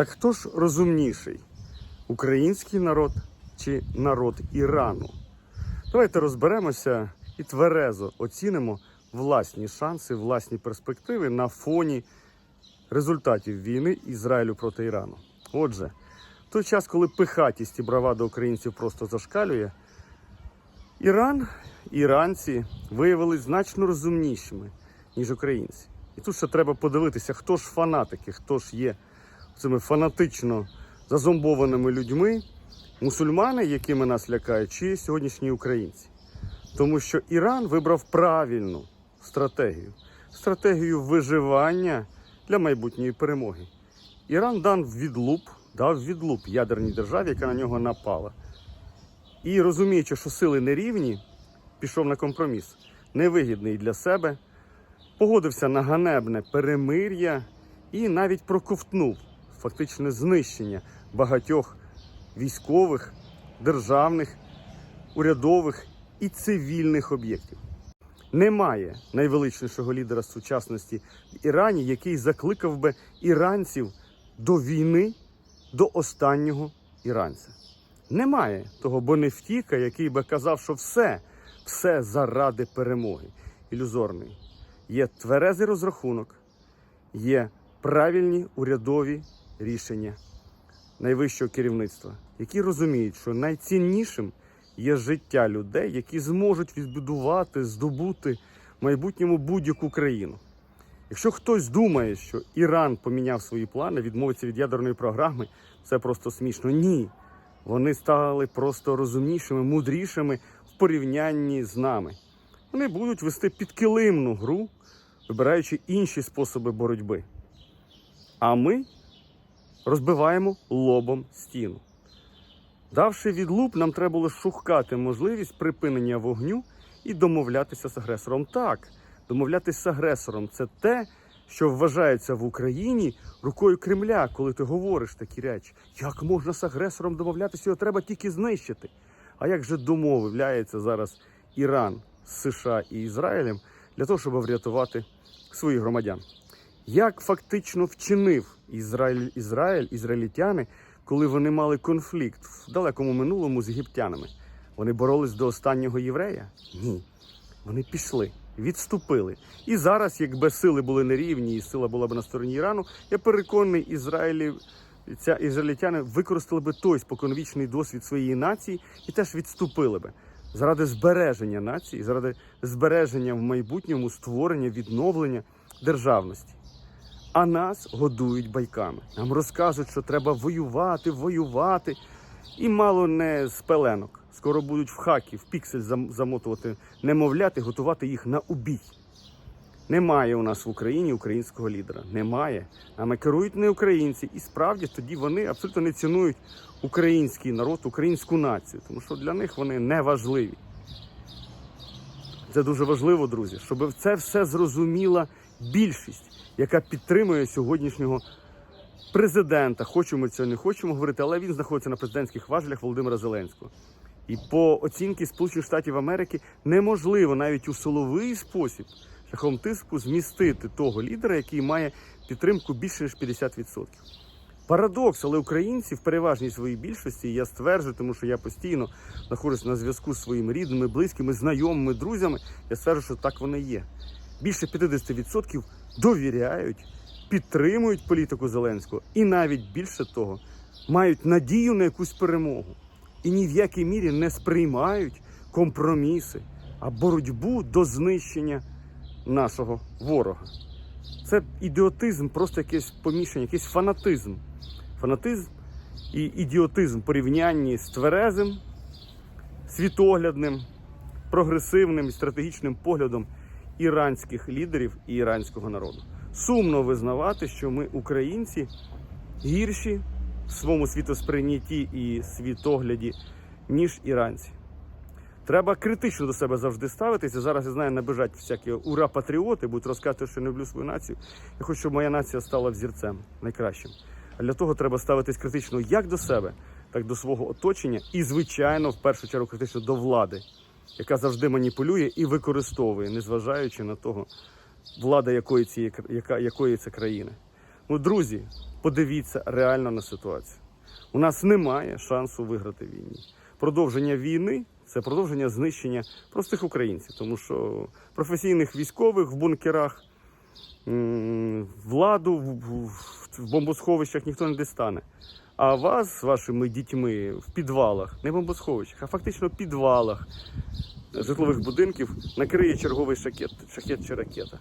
Так хто ж розумніший? Український народ чи народ Ірану? Давайте розберемося і тверезо оцінимо власні шанси, власні перспективи на фоні результатів війни Ізраїлю проти Ірану. Отже, в той час, коли пихатість і бравада українців просто зашкалює, Іран, іранці виявились значно розумнішими, ніж українці. І тут ще треба подивитися, хто ж фанатики, хто ж є цими фанатично зазомбованими людьми, мусульмани, якими нас лякають, чи сьогоднішні українці. Тому що Іран вибрав правильну стратегію стратегію виживання для майбутньої перемоги. Іран дан відлуп, дав відлуп ядерній державі, яка на нього напала. І розуміючи, що сили нерівні, пішов на компроміс, невигідний для себе, погодився на ганебне перемир'я і навіть проковтнув фактичне знищення багатьох військових, державних, урядових і цивільних об'єктів. Немає найвеличнішого лідера сучасності в Ірані, який закликав би іранців до війни до останнього іранця. Немає того Бонефтіка, який би казав, що все, все заради перемоги. Ілюзорний. Є тверезий розрахунок, є правильні урядові рішення найвищого керівництва, які розуміють, що найціннішим є життя людей, які зможуть відбудувати, здобути в майбутньому будь-яку країну. Якщо хтось думає, що Іран поміняв свої плани, відмовиться від ядерної програми, це просто смішно. Ні. Вони стали просто розумнішими, мудрішими в порівнянні з нами. Вони будуть вести підкилимну гру, вибираючи інші способи боротьби. А ми розбиваємо лобом стіну. Давши відлуп, нам треба було шукати можливість припинення вогню і домовлятися з агресором. Так, домовлятися з агресором це те, що вважається в Україні рукою Кремля, коли ти говориш такі речі. Як можна з агресором домовлятися? Його треба тільки знищити. А як же домовляється зараз Іран з США і Ізраїлем для того, щоб врятувати своїх громадян? Як фактично вчинив Ізраїль, Ізраїль, ізраїльтяни, коли вони мали конфлікт в далекому минулому з єгиптянами? Вони боролись до останнього єврея? Ні. Вони пішли, відступили. І зараз, якби сили були нерівні, і сила була б на стороні Ірану, я переконаний, Ізраїлі, ця ізраїльтяни використали би той споконвічний досвід своєї нації і теж відступили би заради збереження нації, заради збереження в майбутньому створення, відновлення державності. А нас годують байками. Нам розказують, що треба воювати, воювати. І мало не з пеленок. Скоро будуть в хакі, в піксель замотувати немовляти, готувати їх на убій. Немає у нас в Україні українського лідера. Немає. Нами керують не українці. І справді тоді вони абсолютно не цінують український народ, українську націю, тому що для них вони не важливі. Це дуже важливо, друзі, щоб це все зрозуміла більшість, яка підтримує сьогоднішнього президента. Хочемо цього, не хочемо говорити, але він знаходиться на президентських важелях Володимира Зеленського. І по оцінці Сполучених Штатів Америки неможливо навіть у силовий спосіб шляхом тиску змістити того лідера, який має підтримку більше ніж 50%. Парадокс, але українці в переважній своїй більшості, я стверджую, тому що я постійно знаходжусь на зв'язку з своїми рідними, близькими, знайомими, друзями. Я стверджую, що так воно є. Більше 50% довіряють, підтримують політику Зеленського і навіть більше того, мають надію на якусь перемогу. І ні в якій мірі не сприймають компроміси, а боротьбу до знищення нашого ворога. Це ідіотизм, просто якесь помішання, якийсь фанатизм. Фанатизм і ідіотизм в порівнянні з тверезим, світоглядним, прогресивним і стратегічним поглядом іранських лідерів і іранського народу. Сумно визнавати, що ми, українці, гірші в своєму світосприйнятті і світогляді, ніж іранці. Треба критично до себе завжди ставитися. Зараз я знаю, набежать всякі ура-патріоти, будуть розказувати, що не люблю свою націю. Я хочу, щоб моя нація стала взірцем найкращим. А для того треба ставитись критично як до себе, так і до свого оточення, і, звичайно, в першу чергу критично до влади, яка завжди маніпулює і використовує, незважаючи на того, влада якої, цієї, яка, якої це країни. Ну, друзі, подивіться реально на ситуацію. У нас немає шансу виграти в війні. Продовження війни це продовження знищення простих українців, тому що професійних військових в бункерах, владу в бомбосховищах ніхто не дістане. А вас з вашими дітьми в підвалах, не бомбосховищах, а фактично в підвалах житлових будинків накриє черговий шахет, шахет чи ракета.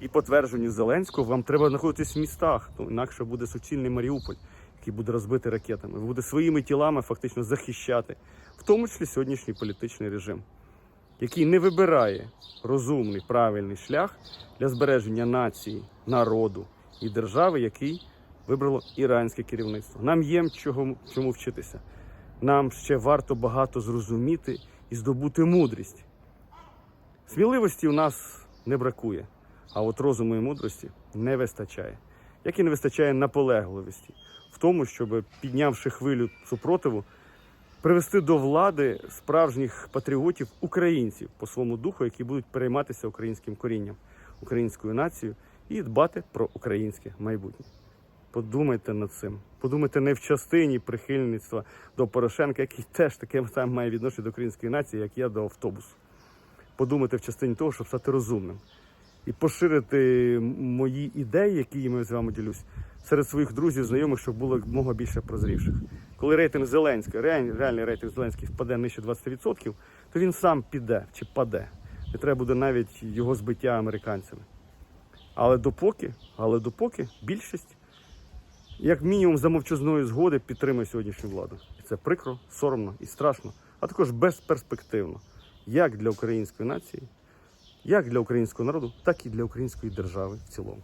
І по твердженню Зеленського вам треба знаходитись в містах, ну, інакше буде суцільний Маріуполь, який буде розбитий ракетами. Буде своїми тілами фактично захищати, в тому числі сьогоднішній політичний режим, який не вибирає розумний правильний шлях для збереження нації, народу і держави, який вибрало іранське керівництво. Нам є чого, чому вчитися. Нам ще варто багато зрозуміти і здобути мудрість. Сміливості у нас не бракує, а от розуму і мудрості не вистачає. Як і не вистачає наполегливості в тому, щоб, піднявши хвилю супротиву, привести до влади справжніх патріотів, українців по своєму духу, які будуть перейматися українським корінням, українською нацією і дбати про українське майбутнє. Подумайте над цим. Подумайте не в частині прихильництва до Порошенка, який теж таке саме має відношення до української нації, як я до автобусу. Подумайте в частині того, щоб стати розумним і поширити мої ідеї, які я з вами ділюсь, серед своїх друзів, знайомих, щоб було мого більше прозрівших. Коли рейтинг Зеленського, реальний рейтинг Зеленський впаде нижче 20%, то він сам піде чи паде. Не треба буде навіть його збиття американцями. Але допоки, але допоки більшість як мінімум за мовчазної згоди підтримує сьогоднішню владу. І це прикро, соромно і страшно, а також безперспективно, як для української нації, як для українського народу, так і для української держави в цілому.